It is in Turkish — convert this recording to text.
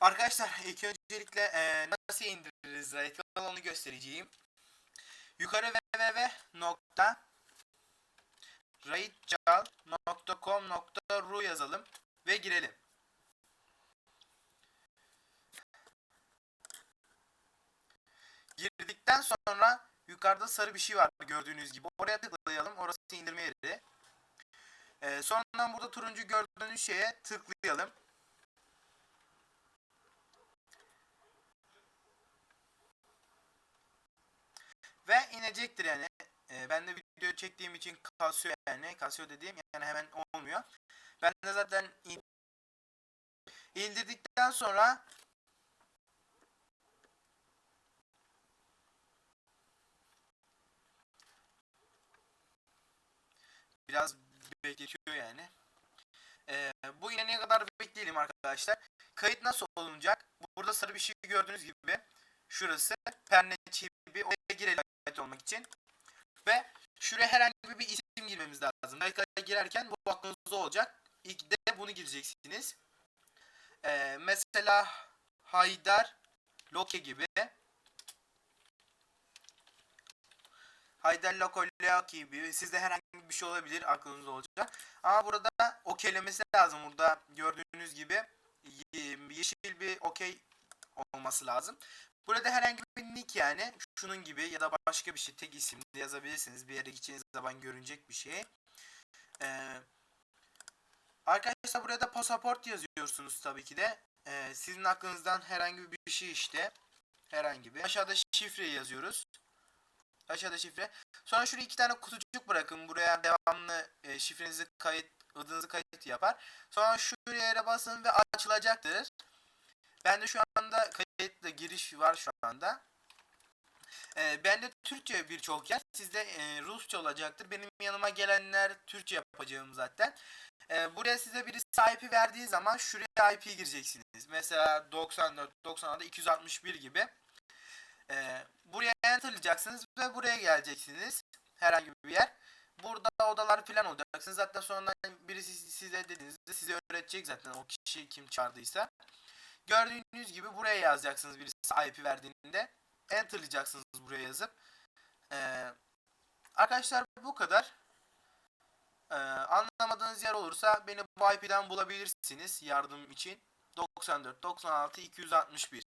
Arkadaşlar ilk öncelikle e, nasıl indiririz Raid onu göstereceğim. Yukarı www raidcal.com.ru yazalım ve girelim. Girdikten sonra yukarıda sarı bir şey var gördüğünüz gibi. Oraya tıklayalım. Orası indirme yeri. E, sonradan burada turuncu gördüğünüz şeye tıklayalım. Ve inecektir yani. Ee, ben de video çektiğim için kasıyor yani. Kasıyor dediğim yani hemen olmuyor. Ben de zaten in- indirdikten sonra biraz bekletiyor yani. Ee, bu inene kadar bekleyelim arkadaşlar. Kayıt nasıl olunacak? Burada sarı bir şey gördüğünüz gibi şurası perne çipi oraya girelim olmak için. Ve şuraya herhangi bir isim girmemiz lazım. Kayıta girerken bu aklınızda olacak. İlk de bunu gireceksiniz. Ee, mesela Haydar Loke gibi. Haydar Loke gibi. Sizde herhangi bir şey olabilir aklınızda olacak. Ama burada okeylemesi lazım. Burada gördüğünüz gibi ye- yeşil bir okey olması lazım. Burada herhangi bir nick yani şunun gibi ya da başka bir şey tek isimli yazabilirsiniz. Bir yere gideceğiniz zaman görünecek bir şey. Ee, arkadaşlar buraya da pasaport yazıyorsunuz tabii ki de. Ee, sizin aklınızdan herhangi bir şey işte. Herhangi bir. Aşağıda şifre yazıyoruz. Aşağıda şifre. Sonra şuraya iki tane kutucuk bırakın. Buraya devamlı e, şifrenizi kayıt, adınızı kayıt yapar. Sonra şuraya yere basın ve açılacaktır. Ben de şu anda giriş var şu anda. Ee, bende Türkçe birçok yer. Sizde e, Rusça olacaktır. Benim yanıma gelenler Türkçe yapacağım zaten. Ee, buraya size birisi IP verdiği zaman şuraya IP gireceksiniz. Mesela 94, 96, 261 gibi. Ee, buraya enterlayacaksınız ve buraya geleceksiniz. Herhangi bir yer. Burada odalar falan olacaksınız. Zaten sonradan birisi size dediğinizde size öğretecek zaten o kişi kim çağırdıysa. Gördüğünüz gibi buraya yazacaksınız birisi IP verdiğinde. Enterlayacaksınız buraya yazıp. Ee, arkadaşlar bu kadar. Ee, anlamadığınız yer olursa beni bu IP'den bulabilirsiniz yardım için. 94 96 261